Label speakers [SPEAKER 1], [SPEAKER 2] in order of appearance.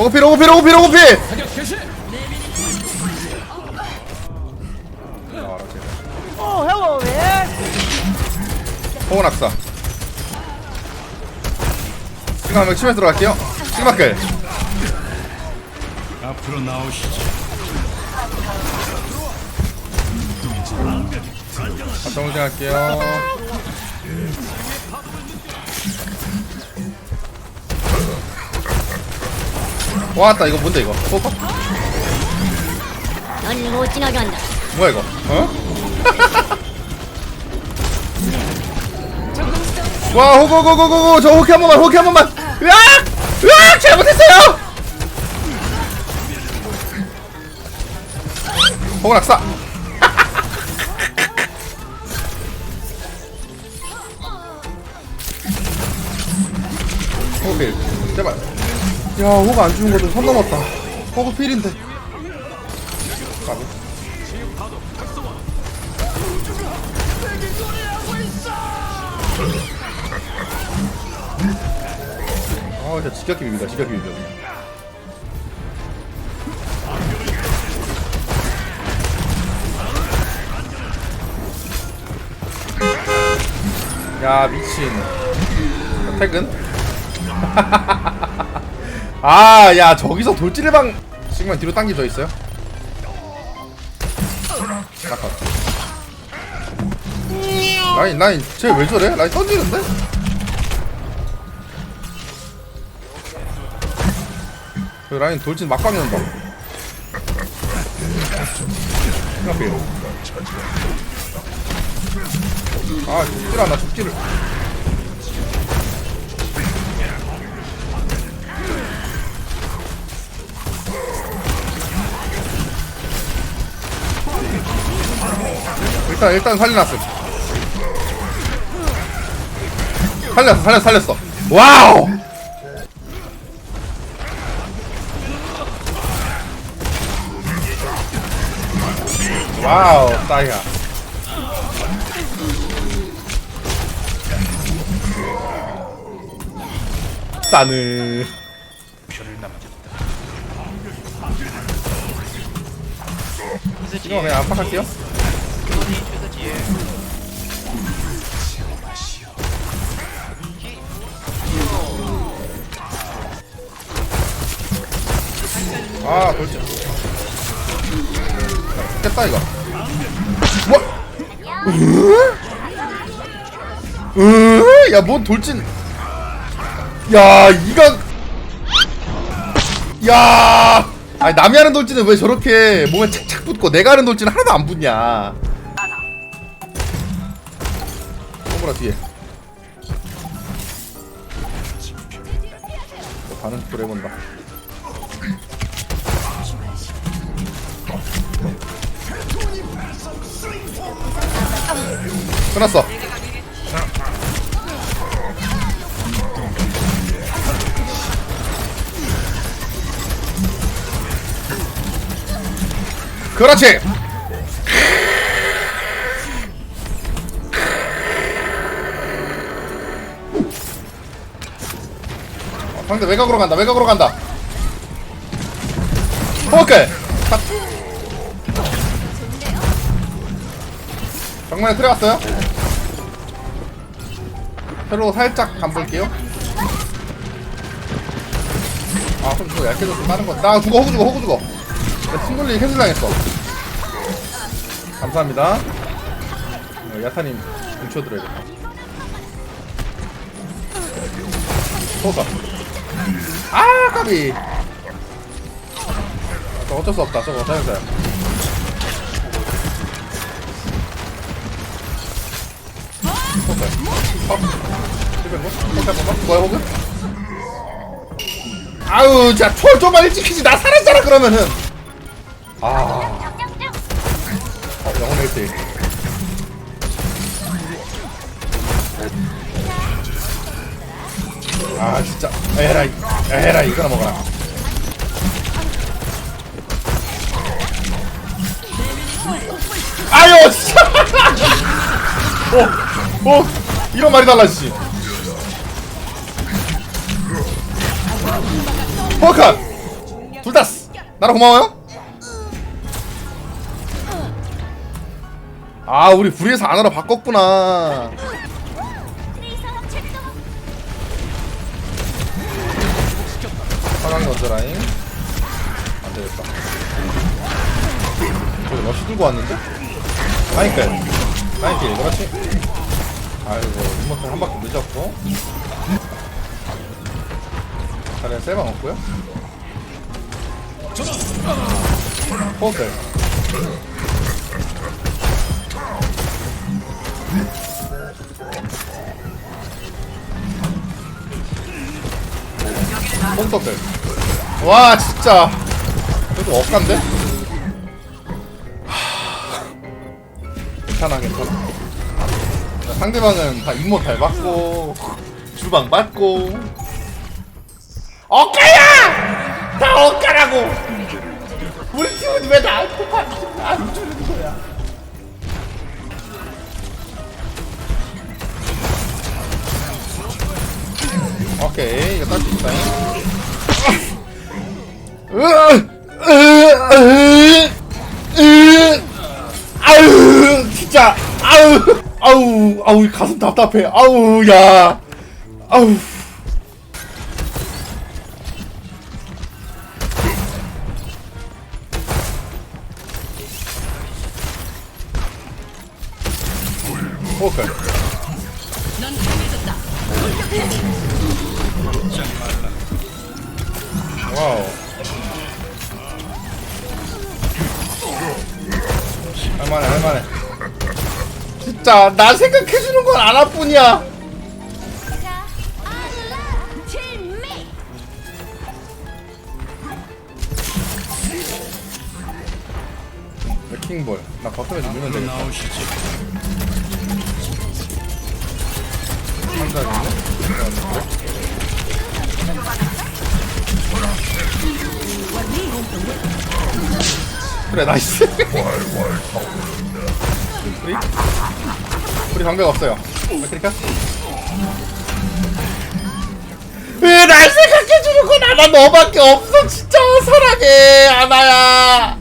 [SPEAKER 1] 제발
[SPEAKER 2] Oh, hello, man.
[SPEAKER 1] 호은 학사 시그마 한명 치면 들어갈게요 시그마클
[SPEAKER 3] 앞으로 나오시죠.
[SPEAKER 1] 정생 할게요 와왔다 이거 뭔데 이거? 호그?
[SPEAKER 4] 넌못 지나간다.
[SPEAKER 1] 뭐야 이거? 어? 와 호그 저 호키 한 번만 호키 한 번만. 으악! 으악! 잘못했어요! 호그 낙사. 호그 필. 제발 야 호그 안 주는 것도 선 넘었다 호그 필인데 가비. 아, 진짜 지겹게 비빈다, 지겹게. 그냥. 야, 미친. 퇴근? 아, 야, 저기서 돌진의방 시그만 뒤로 당겨져 있어요? 잠깐. 라인, 라인, 쟤왜 저래? 라인 던지는데? 그 라인 돌진 온다. 앞에. 아, 죽질 않아, 죽지를. 일단, 일단 살려놨음. 살렸어, 살렸어, 살렸어. 와우! 와우, 따이야. 싸느. 이거 그냥 압박할게요. 아, 돌진. 깼다 이거. 뭐? 으? 야, 뭔 돌진? 야, 이건 야, 아니 남이 하는 돌진은 왜 저렇게 몸에 착착 붙고 내가 하는 돌진은 하나도 안 붙냐? 어머나 뒤에. 어, 반응 또 해본다. 끝났어. 그렇지. 어, 상대 외곽으로 간다. 외곽으로 간다. 오케이. 정면에 들어갔어요. 새로 살짝 간볼게요. 아, 그럼 이거 줬으면 다른 거. 나 죽어, 호구 죽어, 호구 죽어. 나 싱글리 캔슬 당했어. 감사합니다. 어, 야타님 뭉쳐드려야겠다. 소사. 아, 까비. 저 어쩔 수 없다. 저거 자연사야. 어? 실패인 거? 소사 한 번만? 뭐야, 호그? 아우, 자, 초월 좀만 일찍 키지. 나 살았잖아, 그러면은. 아. 어, 영혼 1대1. 아, 진짜. 에라이. 에라이, 이거나 먹어라. 아유, 진짜. 어, 어, 이런 말이 달라지지. 허컷! 나라 고마워요? 아 우리 불의에서 안으로 바꿨구나. 사랑이 얹어라잉 안되겠다. 저기 러시 들고 왔는데? 아니까 아니까 그렇지 아이고 이모트 한 바퀴 늦었고. 자리에 셀방 없고요. 포셀 뽕떡들. 와 진짜. 그래도 억간데? 하... 괜찮아 괜찮아. 자, 상대방은 다 임모탈 받고 주방 받고 억가야! 다 억가라고! 우리 팀은 왜 나한테 안 주는 거야? 오케이 이거 딸수 있다 아유 진짜 아우 아우 아우 가슴 답답해 아우 야 아우. 할만해, 할만해. 진짜, 나 생각해주는 건 아나뿐이야. 킹볼. 나 버튼에서 밀면 되겠다. 그래 나이스 우리 방벽 없어요. 그러니까 왜날 생각해주는 건 아나 너밖에 없어 진짜 사랑해 아나야